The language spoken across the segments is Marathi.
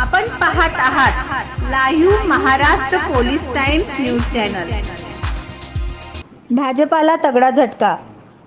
आपण पाहत आहात live Maharashtra police times news channel. भाजपाला तगडा झटका.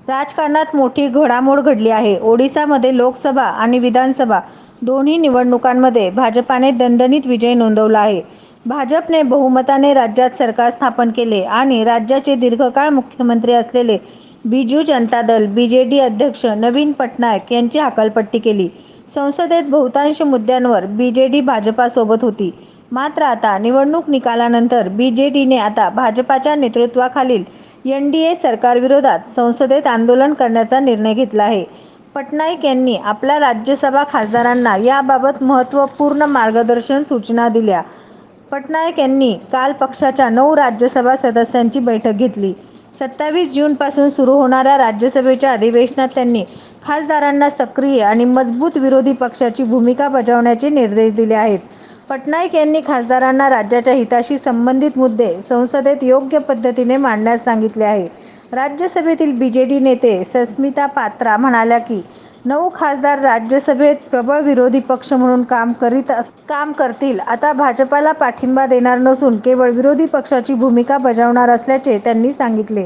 राजकारणात मोठी घडामोड घडली आहे. ओडिसामध्ये लोकसभा आणि विधानसभा दोन्ही निवडणुकांमध्ये भाजपाने दणदणीत विजय नोंदवला आहे. भाजपने बहुमताने राज्यात सरकार स्थापन केले आणि राज्याचे दीर्घकाळ मुख्यमंत्री असलेले Biju Janata Dal B J D अध्यक्ष नवीन पटनायक यांची हकालपट्टी केली. संसदेत बहुतांश मुद्द्यांवर बी जे डी भाजपासोबत होती. मात्र आता निवडणूक निकालानंतर बी जे डीने आता भाजपाच्या नेतृत्वाखालील एन डी ए सरकारविरोधात संसदेत आंदोलन करण्याचा निर्णय घेतला आहे. पटनाईक यांनी आपल्या राज्यसभा खासदारांना याबाबत महत्त्वपूर्ण मार्गदर्शन सूचना दिल्या. पटनायक यांनी काल पक्षाच्या नऊ राज्यसभा सदस्यांची बैठक घेतली. सत्तावीस जूनपासून सुरू होणाऱ्या राज्यसभेच्या अधिवेशनात त्यांनी खासदारांना सक्रिय आणि मजबूत विरोधी पक्षाची भूमिका बजावण्याचे निर्देश दिले आहेत. पटनाईक यांनी खासदारांना राज्याच्या हिताशी संबंधित मुद्दे संसदेत योग्य पद्धतीने मांडण्यास सांगितले आहे. राज्यसभेतील बी जे डी नेते सस्मिता पात्रा म्हणाल्या की नऊ खासदार राज्यसभेत प्रबळ विरोधी पक्ष म्हणून काम करीत अस- काम करतील. आता भाजपाला पाठिंबा देणार नसून केवळ विरोधी पक्षाची भूमिका बजावणार असल्याचे त्यांनी सांगितले.